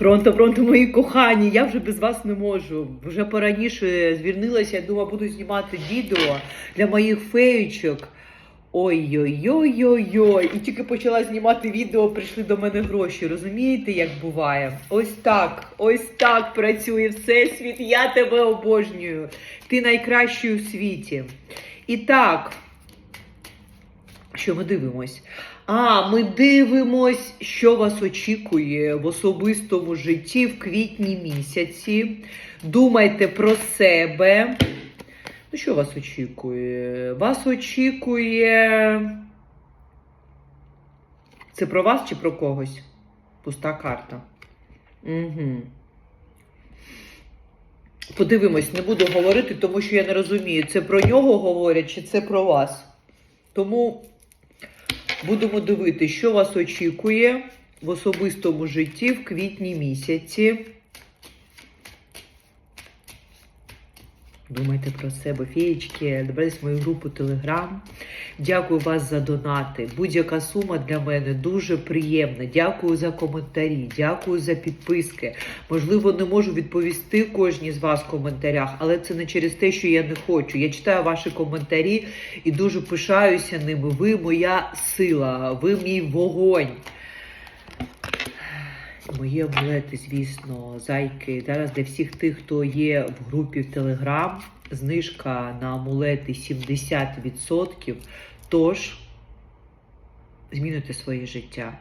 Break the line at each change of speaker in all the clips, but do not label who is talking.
Пронто, пронто, мої кохані, я вже без вас не можу. Вже пораніше звільнилася, я думала, буду знімати відео для моїх феєчок. Ой-ой-ой-ой-ой. І тільки почала знімати відео, прийшли до мене гроші. Розумієте, як буває? Ось так, ось так працює Всесвіт. Я тебе обожнюю. Ти найкращий у світі. І так, що ми дивимось? А, ми дивимось, що вас очікує в особистому житті в квітні місяці. Думайте про себе. Ну, що вас очікує? Вас очікує. Це про вас чи про когось? Пуста карта. Угу. Подивимось, не буду говорити, тому що я не розумію, це про нього говорять чи це про вас. Тому будемо дивитися, що вас очікує в особистому житті в квітні місяці. Думайте про себе, феєчки, добрались в мою групу Телеграм. Дякую вас за донати. Будь-яка сума для мене дуже приємна. Дякую за коментарі, дякую за підписки. Можливо, не можу відповісти кожній з вас в коментарях, але це не через те, що я не хочу. Я читаю ваші коментарі і дуже пишаюся ними. Ви моя сила, ви мій вогонь. Мої амулети, звісно, зайки. Зараз для всіх тих, хто є в групі в Телеграм, знижка на амулети 70%. Тож змінуйте своє життя.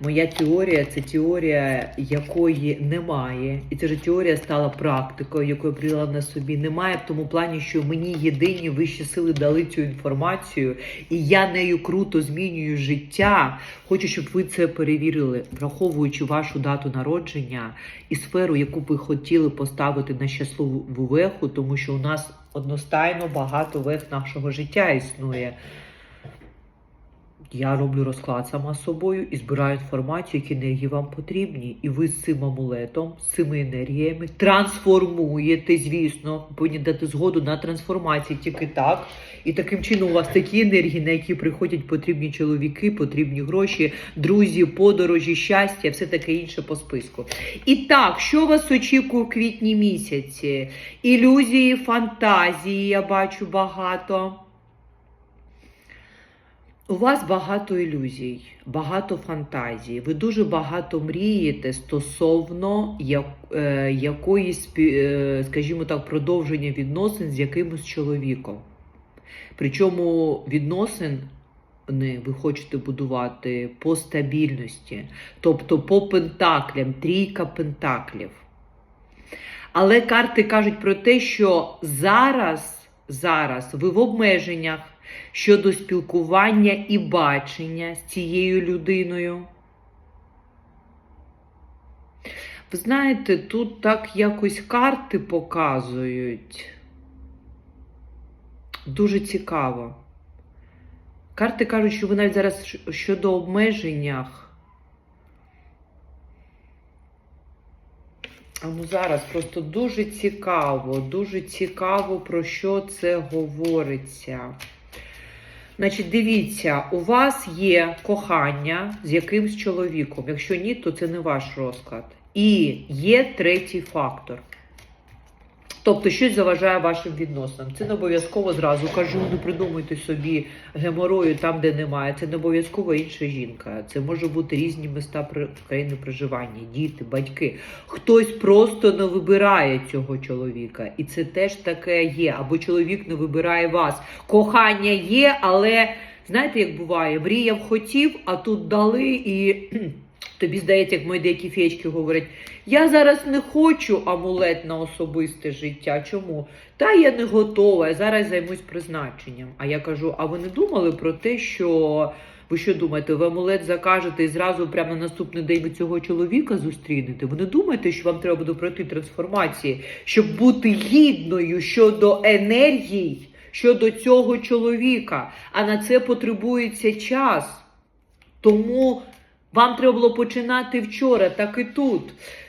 Моя теорія це теорія, якої немає. І ця ж теорія стала практикою, яку я прийняла на собі. Немає в тому плані, що мені єдині вищі сили дали цю інформацію, і я нею круто змінюю життя. Хочу, щоб ви це перевірили, враховуючи вашу дату народження і сферу, яку ви хотіли поставити на щасливу веху, тому що у нас одностайно багато вех нашого життя існує. Я роблю розклад сама з собою і збираю інформацію, які енергії вам потрібні. І ви з цим амулетом, з цими енергіями трансформуєте, звісно, повинні дати згоду на трансформацію тільки так. І таким чином у вас такі енергії, на які приходять потрібні чоловіки, потрібні гроші, друзі, подорожі, щастя, все таке інше по списку. І так, що вас очікує у квітні місяці? Ілюзії, фантазії, я бачу багато. У вас багато ілюзій, багато фантазій. Ви дуже багато мрієте стосовно е, якоїсь, е, скажімо так, продовження відносин з якимось чоловіком. Причому відносин ви хочете будувати по стабільності, тобто по пентаклям, трійка пентаклів. Але карти кажуть про те, що зараз, зараз ви в обмеженнях щодо спілкування і бачення з цією людиною. Ви знаєте, тут так якось карти показують. Дуже цікаво. Карти кажуть, що ви навіть зараз щодо обмеженнях. А ну зараз просто дуже цікаво, дуже цікаво, про що це говориться. Значить, дивіться, у вас є кохання з якимсь чоловіком. Якщо ні, то це не ваш розклад. І є третій фактор. Тобто, щось заважає вашим відносинам. Це не обов'язково зразу кажу, не придумуйте собі геморою там, де немає. Це не обов'язково інша жінка. Це може бути різні міста країни проживання, діти, батьки. Хтось просто не вибирає цього чоловіка. І це теж таке є. Або чоловік не вибирає вас. Кохання є, але знаєте, як буває, мріяв хотів, а тут дали і. Тобі здається, як мої деякі феєчки говорять, я зараз не хочу амулет на особисте життя. Чому? Та я не готова, я зараз займусь призначенням. А я кажу: а ви не думали про те, що ви що думаєте, ви амулет закажете і зразу прямо на наступний день ви цього чоловіка зустрінете? Ви не думаєте, що вам треба буде пройти трансформації, щоб бути гідною щодо енергій, щодо цього чоловіка? А на це потребується час. Тому вам треба було починати вчора, так і тут.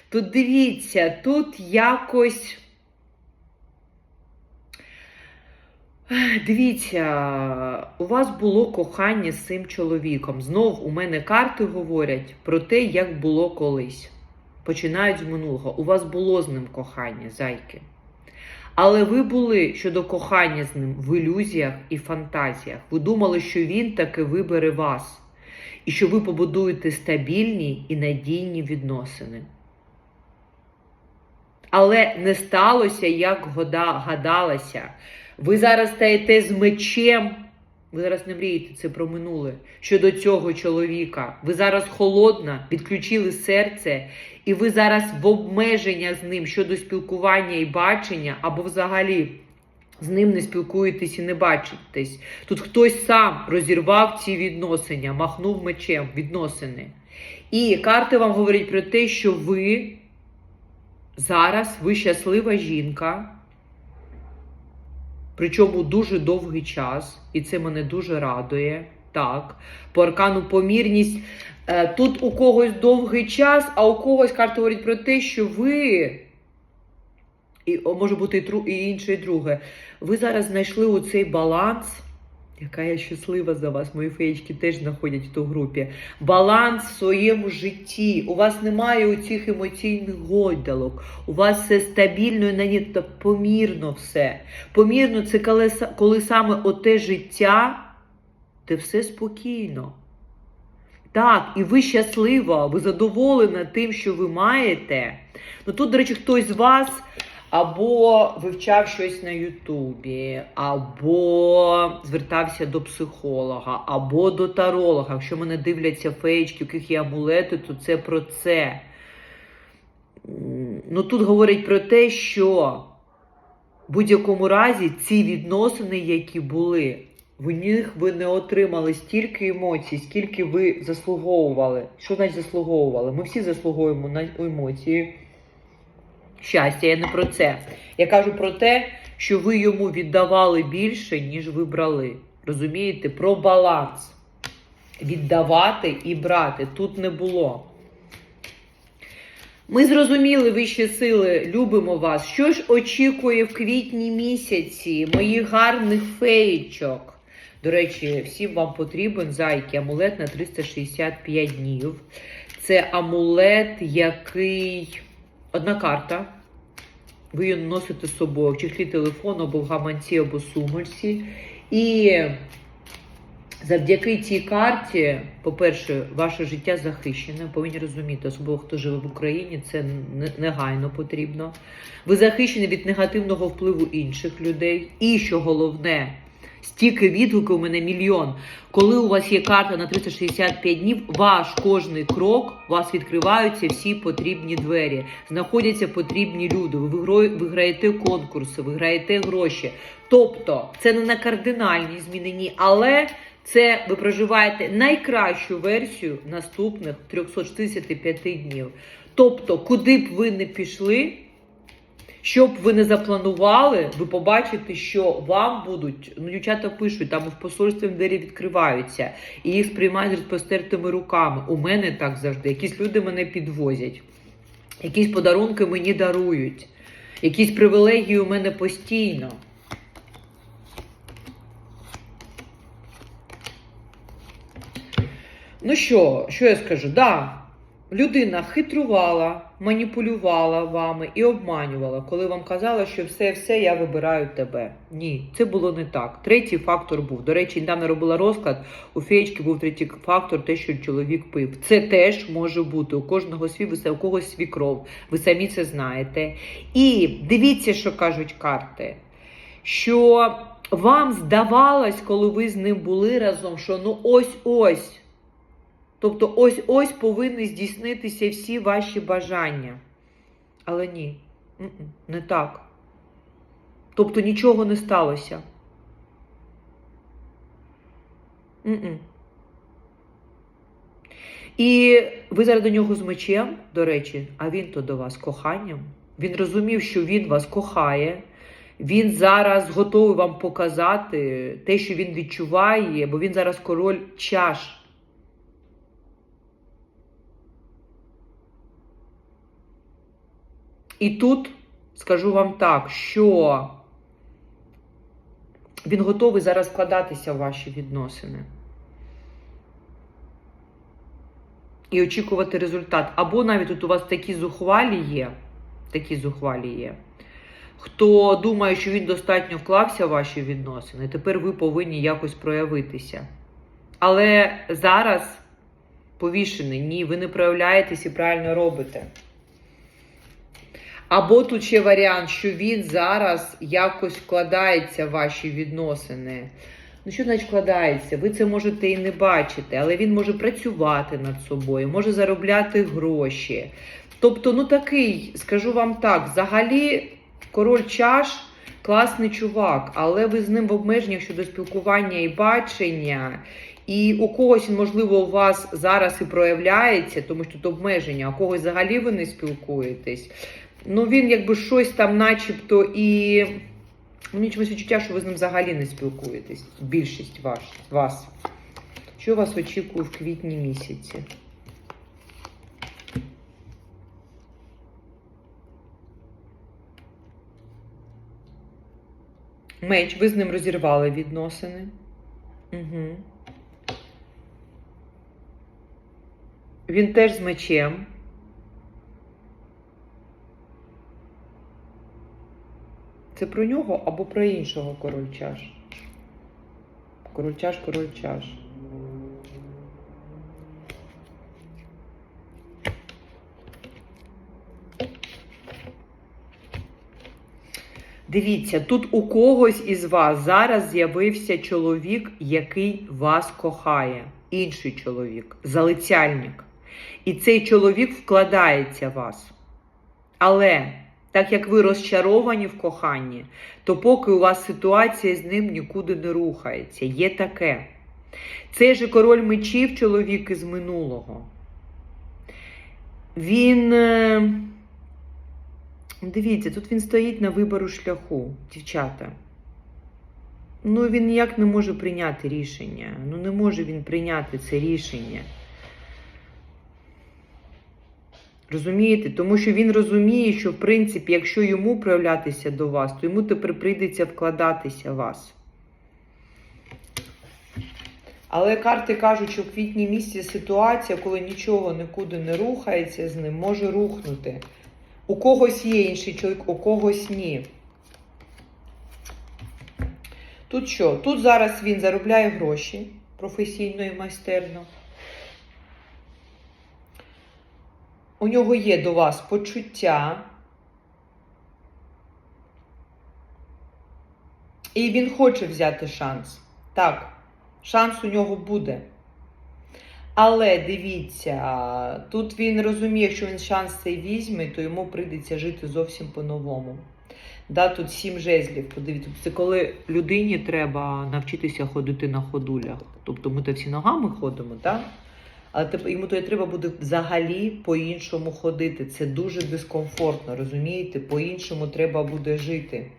Тут дивіться, тут якось. Дивіться, у вас було кохання з цим чоловіком. Знов у мене карти говорять про те, як було колись. починають з минулого. У вас було з ним кохання, зайки. Але ви були щодо кохання з ним в ілюзіях і фантазіях. Ви думали, що він таки вибере вас, і що ви побудуєте стабільні і надійні відносини. Але не сталося, як года, гадалося. Ви зараз стаєте з мечем. Ви зараз не мрієте це про минуле щодо цього чоловіка. Ви зараз холодна, відключили серце, і ви зараз в обмеження з ним щодо спілкування і бачення, або взагалі з ним не спілкуєтесь і не бачитесь. Тут хтось сам розірвав ці відносини, махнув мечем відносини. І карти вам говорять про те, що ви зараз ви щаслива жінка. Причому дуже довгий час, і це мене дуже радує. Так, по аркану помірність. Е, Тут у когось довгий час, а у когось карта говорить про те, що ви, і може бути і, тру, і інше, і друге, ви зараз знайшли оцей баланс. Яка я щаслива за вас, мої феєчки теж знаходять в ту групі. Баланс в своєму житті. У вас немає оцих емоційних гойдалок. У вас все стабільно і нанято помірно все. Помірно це коли, коли саме оте життя, де все спокійно. Так, і ви щаслива, ви задоволена тим, що ви маєте. Ну тут, до речі, хтось з вас або вивчав щось на Ютубі, або звертався до психолога, або до таролога. Якщо мене дивляться феєчки, у яких є амулети, то це про це. Ну тут говорять про те, що в будь-якому разі ці відносини, які були, в них ви не отримали стільки емоцій, скільки ви заслуговували. Що значить заслуговували? Ми всі заслуговуємо на емоції. Щастя, я не про це. Я кажу про те, що ви йому віддавали більше, ніж ви брали. Розумієте? Про баланс. Віддавати і брати тут не було. Ми зрозуміли вищі сили, любимо вас. Що ж очікує в квітні місяці моїх гарних феєчок? До речі, всім вам потрібен зайки амулет на 365 днів. Це амулет, який одна карта. Ви її носите з собою в чехлі телефону або в гаманці, або сумочці. І завдяки цій карті, по-перше, ваше життя захищене, повинні розуміти, особливо хто живе в Україні, це негайно потрібно. Ви захищені від негативного впливу інших людей. І що головне, стільки відгуків у мене мільйон. Коли у вас є карта на 365 днів, ваш кожний крок, у вас відкриваються всі потрібні двері, знаходяться потрібні люди. Ви виграєте конкурси, виграєте гроші. Тобто, це не на кардинальні зміни, але це ви проживаєте найкращу версію наступних 365 днів. Тобто, куди б ви не пішли, що б ви не запланували, ви побачите, що вам будуть, ну дівчата пишуть, там в посольстві двері відкриваються, і їх сприймають з розпостертими руками. У мене так завжди. Якісь люди мене підвозять, якісь подарунки мені дарують, якісь привілегії у мене постійно. Ну що, що я скажу? Да, людина хитрувала, маніпулювала вами і обманювала, коли вам казала, що все, все, я вибираю тебе. Ні, це було не так. Третій фактор був. До речі, недавно робила розклад. У феєчки був третій фактор, те, що чоловік пив. Це теж може бути. У кожного свій, у когось свій кров. Ви самі це знаєте. І дивіться, що кажуть карти. Що вам здавалось, коли ви з ним були разом, що ну ось-ось. Тобто ось ось повинні здійснитися всі ваші бажання. Але ні, не так. Тобто нічого не сталося. І ви зараз до нього з мечем, до речі, а він то до вас коханням. Він розумів, що він вас кохає. Він зараз готовий вам показати те, що він відчуває, бо він зараз король чаш. І тут скажу вам так, що він готовий зараз вкладатися в ваші відносини. і очікувати результат. Або навіть тут у вас такі зухвалі є, такі зухвалі є. Хто думає, що він достатньо вклався в ваші відносини, тепер ви повинні якось проявитися. Але зараз повішений, ні, ви не проявляєтесь і правильно робите. Або тут ще варіант, що він зараз якось вкладається в ваші відносини. Ну, що значить вкладається? Ви це можете і не бачити, але він може працювати над собою, може заробляти гроші. Тобто, ну такий, скажу вам так, взагалі, король чаш класний чувак, але ви з ним в обмеженнях щодо спілкування і бачення. І у когось, можливо, у вас зараз і проявляється, тому що тут обмеження, а у когось взагалі ви не спілкуєтесь. Ну, він якби щось там, начебто, і мені чомусь відчуття, що ви з ним взагалі не спілкуєтесь. Більшість ваш, вас. Що вас очікує в квітні місяці? Меч, ви з ним розірвали відносини. Угу. Він теж з мечем. Це про нього або про іншого король чаш? Король чаш, король чаш. Дивіться, тут у когось із вас зараз з'явився чоловік, який вас кохає. Інший чоловік, залицяльник. І цей чоловік вкладається в вас. Але так як ви розчаровані в коханні, то поки у вас ситуація з ним нікуди не рухається. Є таке. Цей же король мечів, чоловік із минулого. Він. е, Дивіться, тут він стоїть на вибору шляху, дівчата. Ну, він ніяк не може прийняти рішення. Ну, не може він прийняти це рішення. Розумієте? Тому що він розуміє, що, в принципі, якщо йому проявлятися до вас, то йому тепер прийдеться вкладатися в вас. Але карти кажуть, що в квітні місяці ситуація, коли нічого нікуди не рухається з ним, може рухнути. У когось є інший чоловік, у когось ні. Тут що? Тут зараз він заробляє гроші професійно і майстерно. У нього є до вас почуття. І він хоче взяти шанс. Так, шанс у нього буде. Але дивіться, тут він розуміє, якщо він шанс цей візьме, то йому прийдеться жити зовсім по-новому. Да, тут сім жезлів. Подивіться, це коли людині треба навчитися ходити на ходулях. Тобто ми то всі ногами ходимо, так? Але йому то треба буде взагалі по-іншому ходити. Це дуже дискомфортно, розумієте? По-іншому треба буде жити.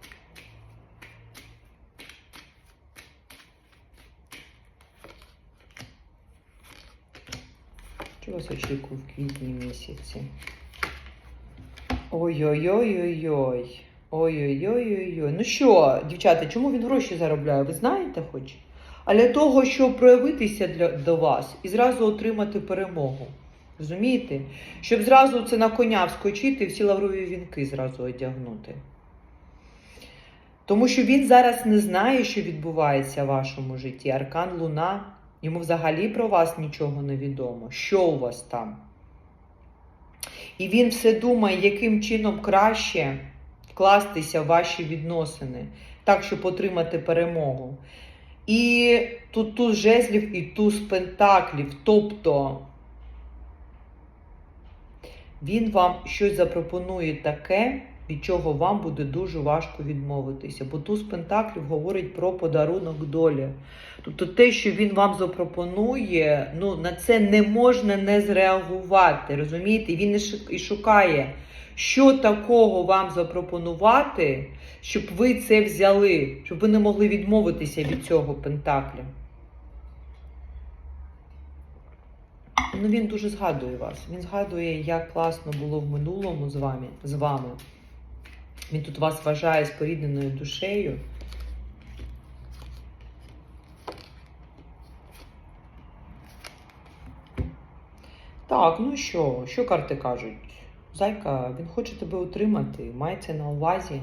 Що вас очікує в квітні місяці? Ой-ой-ой-ой-ой. Ой-ой-ой-ой-ой. Ну що, дівчата, чому він гроші заробляє? Ви знаєте хоч? А для того, щоб проявитися для, до вас і зразу отримати перемогу. Розумієте? Щоб зразу це на коня вскочити і всі лаврові вінки зразу одягнути. Тому що він зараз не знає, що відбувається в вашому житті. Аркан Луна, йому взагалі про вас нічого не відомо. Що у вас там? І він все думає, яким чином краще вкластися в ваші відносини, так, щоб отримати перемогу. І тут туз жезлів і туз пентаклів. Тобто він вам щось запропонує таке, від чого вам буде дуже важко відмовитися. Бо туз пентаклів говорить про подарунок долі. Тобто те, що він вам запропонує, ну на це не можна не зреагувати. Розумієте? Він і шукає, що такого вам запропонувати, щоб ви це взяли, щоб ви не могли відмовитися від цього пентакля. Ну, він дуже згадує вас. Він згадує, як класно було в минулому з вами. З вами. Він тут вас вважає спорідненою душею. Так, ну що, що карти кажуть? Зайка, він хоче тебе утримати, мається на увазі.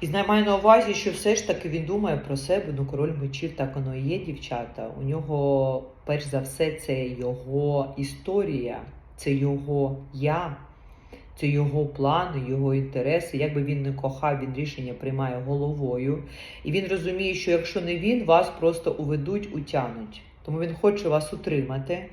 І знає має на увазі, що все ж таки він думає про себе. Ну, король мечів так воно і є, дівчата. У нього, перш за все, це його історія, це його я, це його плани, його інтереси. Якби він не кохав, він рішення приймає головою. І він розуміє, що якщо не він, вас просто уведуть, утянуть. Тому він хоче вас утримати.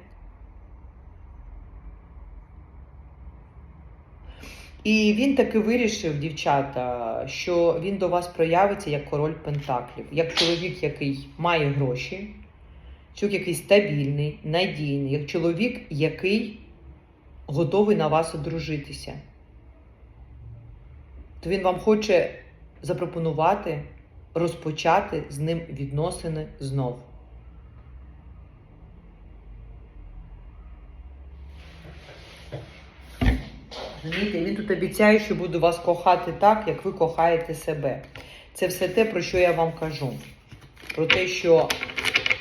І він таки вирішив, дівчата, що він до вас проявиться як король Пентаклів, як чоловік, який має гроші, чоловік, який стабільний, надійний, як чоловік, який готовий на вас одружитися. То він вам хоче запропонувати розпочати з ним відносини знов. Розумієте, він тут обіцяє, що буду вас кохати так, як ви кохаєте себе. Це все те, про що я вам кажу. Про те, що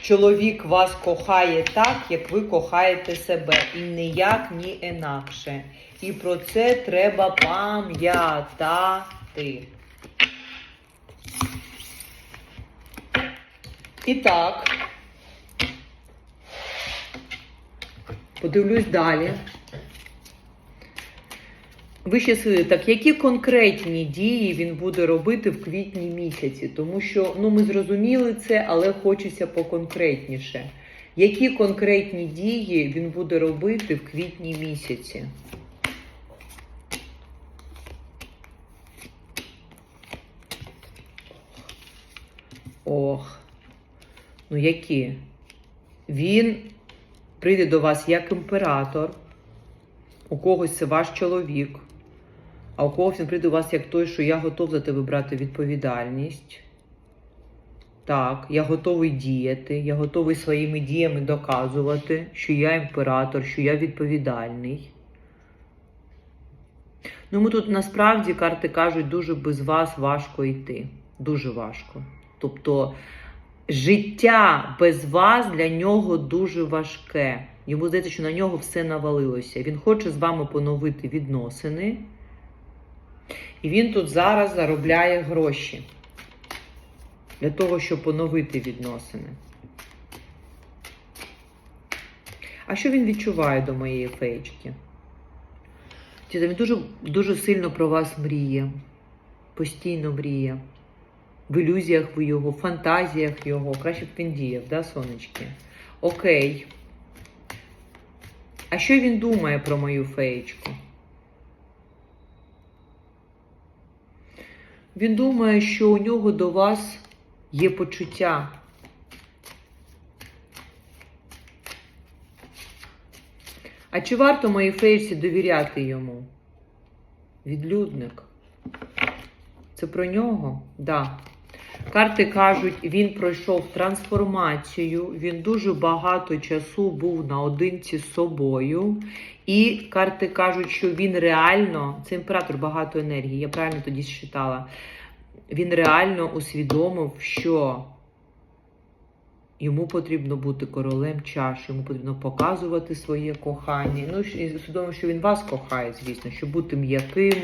чоловік вас кохає так, як ви кохаєте себе, і ніяк, ні інакше. І про це треба пам'ятати. І так. Подивлюсь далі. Вищі сили, так які конкретні дії він буде робити в квітні місяці? Тому що ну ми зрозуміли це, але хочеться поконкретніше. Які конкретні дії він буде робити в квітні місяці? Ох, ну які? Він прийде до вас як імператор, у когось це ваш чоловік, а у когось він прийде до вас як той, що я готов за тебе брати відповідальність. Так, я готовий діяти, я готовий своїми діями доказувати, що я імператор, що я відповідальний. Ну, ми тут насправді карти кажуть, дуже без вас важко йти. Дуже важко. Тобто життя без вас для нього дуже важке. Йому здається, що на нього все навалилося. Він хоче з вами поновити відносини. І він тут зараз заробляє гроші для того, щоб поновити відносини. А що він відчуває до моєї феєчки? Він дуже, дуже сильно про вас мріє. Постійно мріє. В ілюзіях ви його, в фантазіях його. Краще б він діяв, да, сонечки? Окей. А що він думає про мою феєчку? Він думає, що у нього до вас є почуття. А чи варто моїй фейсі довіряти йому? Відлюдник. Це про нього? Да. Карти кажуть, він пройшов трансформацію, він дуже багато часу був наодинці з собою. І карти кажуть, що він реально, це імператор багато енергії, я правильно тоді считала, він реально усвідомив, що йому потрібно бути королем чаш, йому потрібно показувати своє кохання. Ну, і усвідомив, що він вас кохає, звісно, щоб бути м'яким,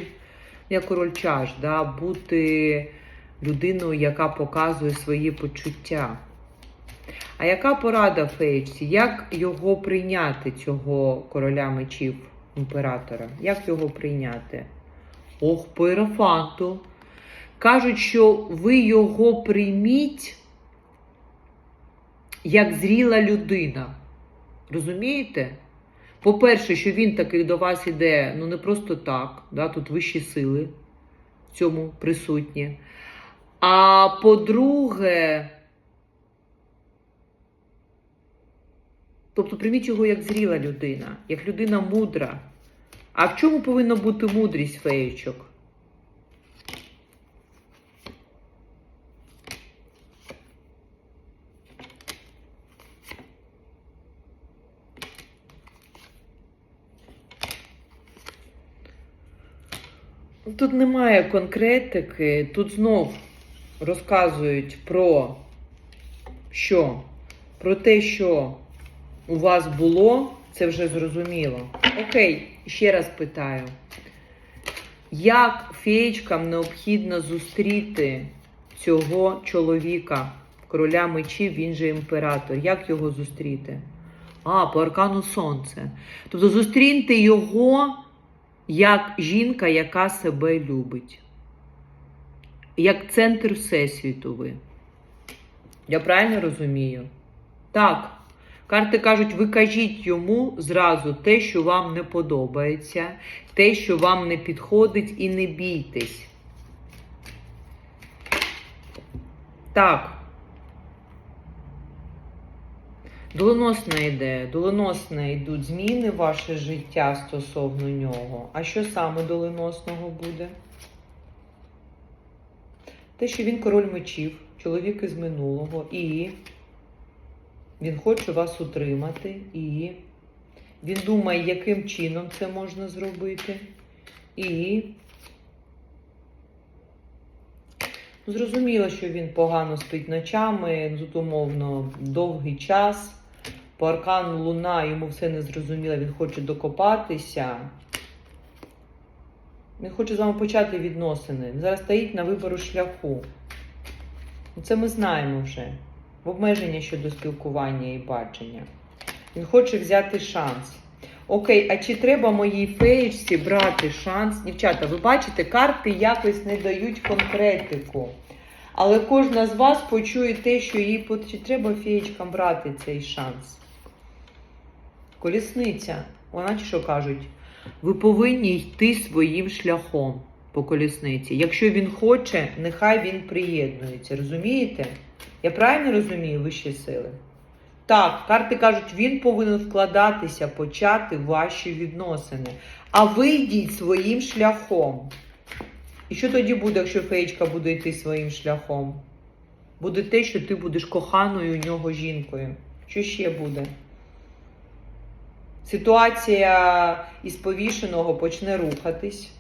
як король чаш, да, бути людиною, яка показує свої почуття. А яка порада Фейчці? Як його прийняти, цього короля мечів імператора? Як його прийняти? Ох, по ерофанту. Кажуть, що ви його прийміть як зріла людина. Розумієте? По-перше, що він таки до вас іде, ну не просто так, да, тут вищі сили в цьому присутні. А по-друге, тобто прийміть його як зріла людина, як людина мудра. А в чому повинна бути мудрість феєчок? Тут немає конкретики, тут знов розказують про що? Про те, що у вас було, Це вже зрозуміло. Окей, ще раз питаю. Як феєчкам необхідно зустріти цього чоловіка, короля мечів, він же імператор? Як його зустріти? А, по аркану сонце. Тобто зустріньте його як жінка, яка себе любить. Як центр Всесвіту ви. Я правильно розумію? Так. Карти кажуть, ви кажіть йому зразу те, що вам не подобається, те, що вам не підходить, і не бійтесь. Так. Доленосна йде, доленосна йдуть зміни в ваше життя стосовно нього. А що саме доленосного буде? Те, що він король мечів, чоловік із минулого, і він хоче вас утримати, і він думає, яким чином це можна зробити. І Ну, зрозуміло, що він погано спить ночами, тут умовно довгий час. По аркану Луна йому все не зрозуміло, він хоче докопатися. Він хоче з вами почати відносини. Він зараз стоїть на вибору шляху. Ну, Це ми знаємо вже. В обмеження щодо спілкування і бачення. Він хоче взяти шанс. Окей, а чи треба моїй феєчці брати шанс? Дівчата, ви бачите, карти якось не дають конкретику. Але кожна з вас почує те, що їй чи треба феєчкам брати цей шанс. Колісниця. Вона чи що кажуть? Ви повинні йти своїм шляхом по колісниці. Якщо він хоче, нехай він приєднується. Розумієте? Я правильно розумію вищі сили? Так, карти кажуть, він повинен вкладатися, почати ваші відносини. А ви йдіть своїм шляхом. І що тоді буде, якщо феєчка буде йти своїм шляхом? Буде те, що ти будеш коханою у нього жінкою. Що ще буде? Ситуація із повішеного почне рухатись.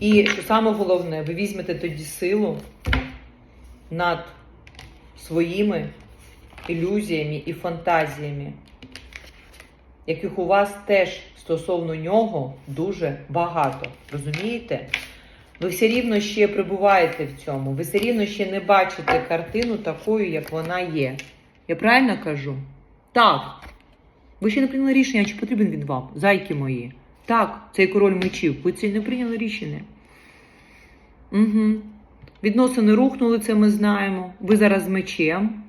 І що саме головне, ви візьмете тоді силу над своїми ілюзіями і фантазіями, яких у вас теж стосовно нього дуже багато. Розумієте? Ви все рівно ще перебуваєте в цьому, ви все рівно ще не бачите картину такою, як вона є. Я правильно кажу? Так. Ви ще не прийняли рішення, чи потрібен він вам, зайки мої. Так, цей король мечів. Ви це не прийняли рішення. Угу. Відносини рухнули, це ми знаємо. Ви зараз мечем.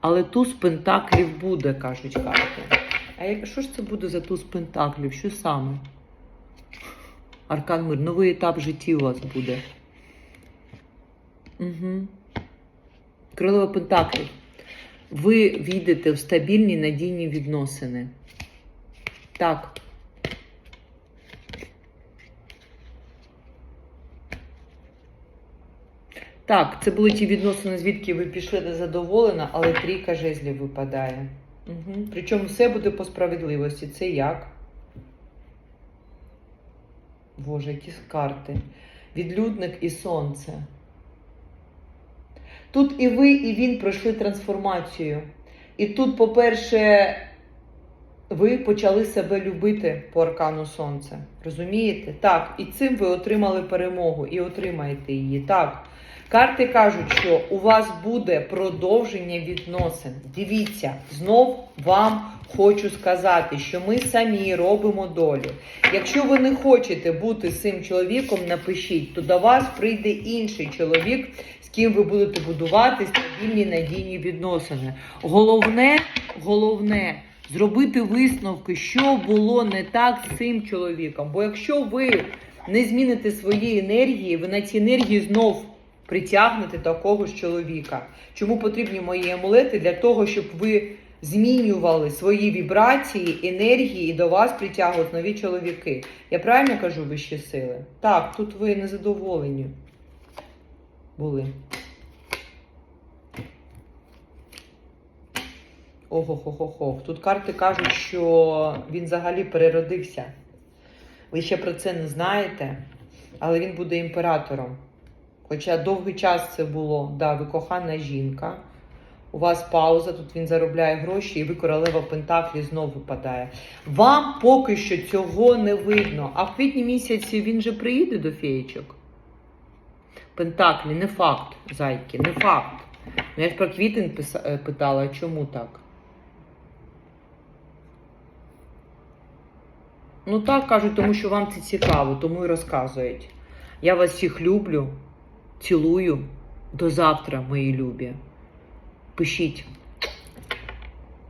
Але туз пентаклів буде, кажуть карти. А як, що ж це буде за туз пентаклів? Що саме? Аркан Мир, новий етап житті у вас буде. Угу. Королева Пентаклів. Ви війдете в стабільні надійні відносини. Так. Так, це були ті відносини, звідки ви пішли незадоволена, але трійка жезлів випадає. Угу. Причому все буде по справедливості. Це як? Боже, які карти. Відлюдник і сонце. Тут і ви, і він пройшли трансформацію. І тут, по-перше, ви почали себе любити по аркану сонця. Розумієте? Так, і цим ви отримали перемогу і отримаєте її. Так. Карти кажуть, що у вас буде продовження відносин. Дивіться, знов вам хочу сказати, що ми самі робимо долю. Якщо ви не хочете бути з цим чоловіком, напишіть, то до вас прийде інший чоловік, з ким ви будете будувати стабільні надійні відносини. Головне, головне. Зробити висновки, що було не так з цим чоловіком. Бо якщо ви не зміните свої енергії, ви на ці енергії знов притягнете такого ж чоловіка. Чому потрібні мої амулети? Для того, щоб ви змінювали свої вібрації, енергії і до вас притягують нові чоловіки. Я правильно кажу вищі сили? Так, тут ви незадоволені були. Ого-хо-хо-хо. Тут карти кажуть, що він взагалі переродився. Ви ще про це не знаєте, але він буде імператором. Хоча довгий час це було, да, ви кохана жінка. У вас пауза, тут він заробляє гроші, і ви королева Пентаклі знову випадає. Вам поки що цього не видно. А в квітні місяці він же приїде до феєчок. Пентаклі, не факт, зайки, не факт. Ну, я ж про квітень е, питала, чому так? Ну так кажуть, тому що вам це цікаво, тому і розказують. Я вас всіх люблю, цілую. До завтра, мої любі. Пишіть.